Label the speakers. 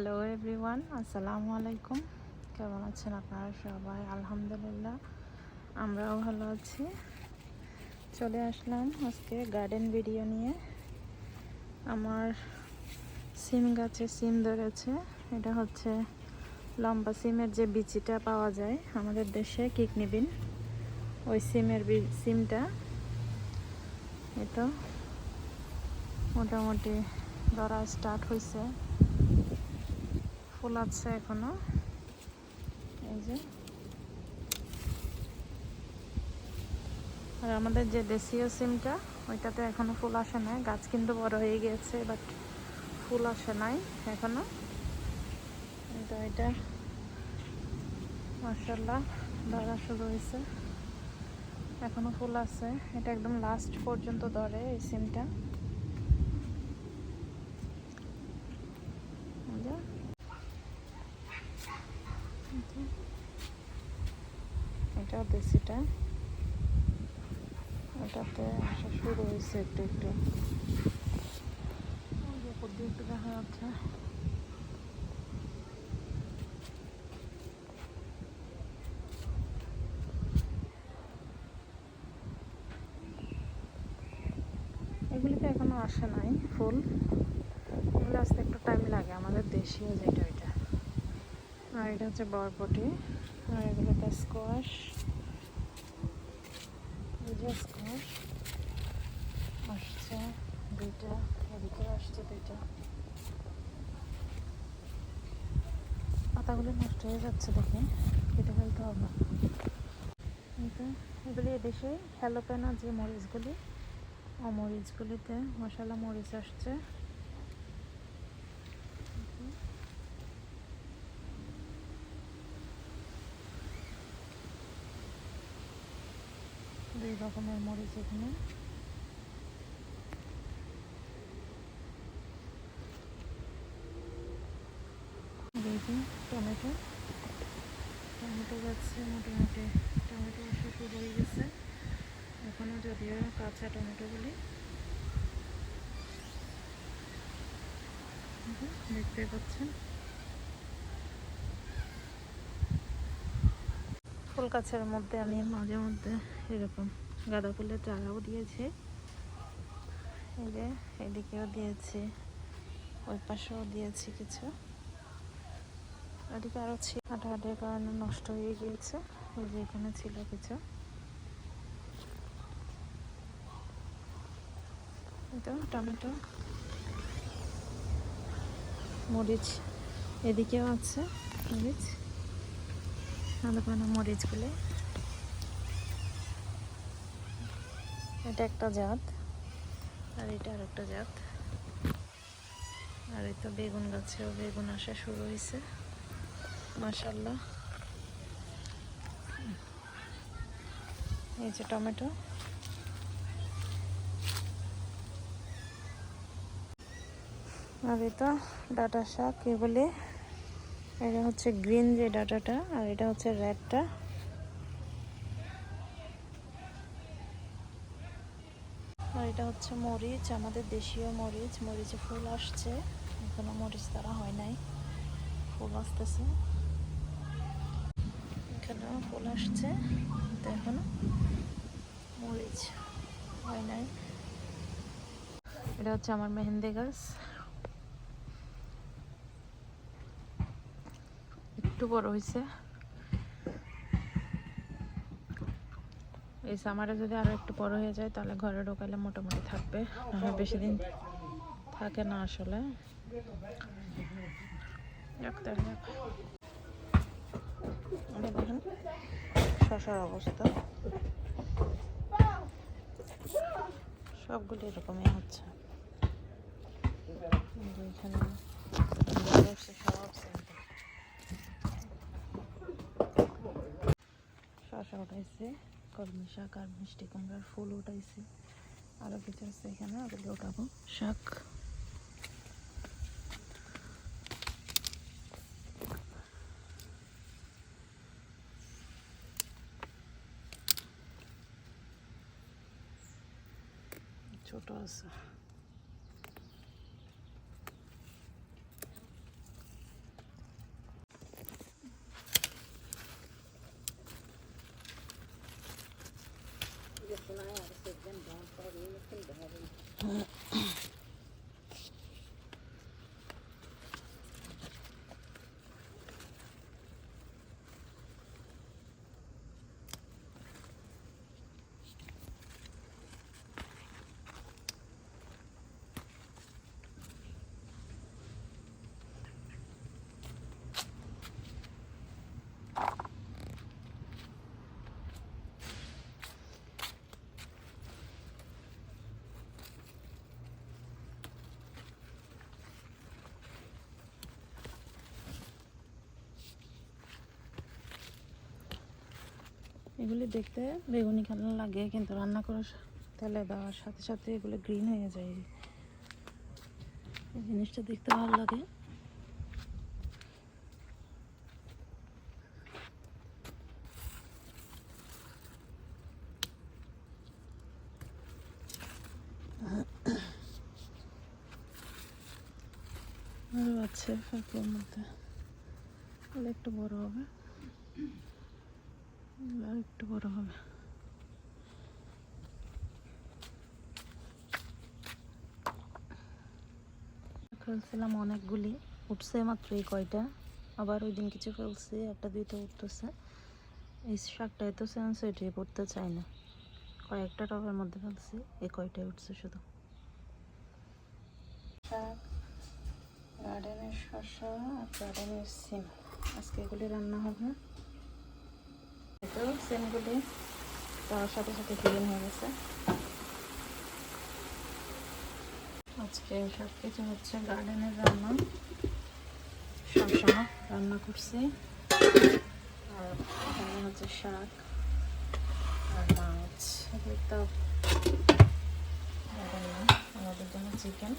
Speaker 1: Hello everyone আসসালামু আলাইকুম কেমন আছেন আপনারা সবাই? আলহামদুলিল্লাহ, আমরাও ভালো আছি। চলে আসলাম আজকে গার্ডেন ভিডিও নিয়ে। আমার সিম গাছে সিম ধরেছে। এটা হচ্ছে লম্বা সিমের যে বিচিটা পাওয়া যায় আমাদের দেশে কিকনি বিন। ওই সিমের সিমটা। তো মোটামুটি ধরা স্টার্ট হয়েছে ফুল আছে এখনও। এই যে। আর আমাদের যে দেশীয় সিমটা, ওইটাতে এখনও ফুল আসে নাই। গাছ কিন্তু বড় হয়ে গিয়েছে বাট ফুল আসে নাই এখনও। এটা। মার্শাল্লাহ ধরা শুরু হয়েছে। এখনও ফুল আছে। এটা একদম লাস্ট পর্যন্ত ধরে এই সিমটা। এই যে এটা দেশিটা। এটাতে আসা শুরু হয়েছে একটু একটু। উপর দিয়ে একটু দেখা যাচ্ছে। এগুলিতে এখনও আসে নাই ফুল। এগুলো আসতে একটু টাইম লাগে আমাদের দেশীয় যেটা আর এটা হচ্ছে বরবটি। আর এগুলোতে স্কোয়াশ এই স্কোয়াশ আসছে দুইটা এদিকে আসছে দুইটা। পাতাগুলো নষ্ট হয়ে যাচ্ছে দেখে, কেটে ফেলতে হবে। এগুলি এদেশে হ্যালোপেনা যে মরিচগুলি ও মরিচগুলিতে মশলা মরিচ আসছে। দুই রকমের মরিচ এখানে। টমেটো। টমেটো যাচ্ছে মোটামুটি, টমেটো শুরু হয়ে গেছে। এখনও যদিও কাঁচা টমেটোগুলি দেখতে পাচ্ছেন। ফুল গাছের মধ্যে আমি মাঝে মধ্যে এরকম গাঁদা ফুলের চারাও দিয়েছে। এই যে এদিকেও দিয়েছি, ওই পাশেও দিয়েছি কিছু। এদিকে আরও ছিল হাঁটাহাঁটির কারণে নষ্ট হয়ে গিয়েছে, ওই যে এখানে ছিল কিছু। এটা টমেটো, মরিচ, এদিকেও আছে মরিচ আলাপানা মরিচগুলো। এটা একটা জাত। আর এটা আর একটা জাত। আর এই তো বেগুন গাছেও বেগুন আসা শুরু হয়েছে মাশাল্লাহ এই যে টমেটো। আর এটা ডাটা শাক এগুলি। এটা হচ্ছে গ্রিন যে ডাটাটা আর এটা হচ্ছে রেডটা আর এটা হচ্ছে মরিচ, আমাদের দেশীয় মরিচ। মরিচে ফুল আসছে। এখনও মরিচ তারা হয় নাই। ফুল আসতেছে। এখানেও ফুল আসছে। তো এখনও মরিচ হয় নাই। এটা হচ্ছে আমার মেহেন্দি গাছ। একটু বড় হয়েছে। এই সামারে যদি আরও একটু বড় হয়ে যায়, তাহলে ঘরে ঢোকালে মোটামুটি থাকবে নাহলে বেশি দিন থাকে না আসলে যাক। দেখেন শশার অবস্থা সবগুলো এরকমই হচ্ছে এখানে। শশা উঠাইছে কলমি শাক আর মিষ্টি কুমড়ার ফুল উঠাইছে। আরও কিছু আছে এখানে, ওগুলো উঠাবো। শাক। ছোট আছে। এগুলি দেখতে বেগুনি কালার লাগে, কিন্তু রান্না করার তেলে দেওয়ার সাথে সাথে এগুলো গ্রিন হয়ে যায়। এই জিনিসটা দেখতে ভালো লাগে। আরও আছে ফাঁকের মধ্যে। একটু বড় হবে। একটু বড় হবে। ফেলছিলাম অনেকগুলি উঠছে মাত্র এই কয়টা। আবার ওই দিন কিছু ফেলছি একটা দুইটা উঠতেছে। এই শাকটা এত সেন্সিটিভ পড়তে চায় না। কয়েকটা টবের মধ্যে ফেলছি এই কয়টাই উঠছে শুধু। শাক গার্ডেনের শসা আর গার্ডেনের সিম। আজকে এগুলি রান্না হবে। তো সিমগুলি তার সাথে সাথে গ্রিন হয়ে গেছে। আজকে সব কিছু হচ্ছে গার্ডেনের রান্না। শসা রান্না করছি। আর এখানে হচ্ছে শাক আর মাছ তো। আমাদের জন্য চিকেন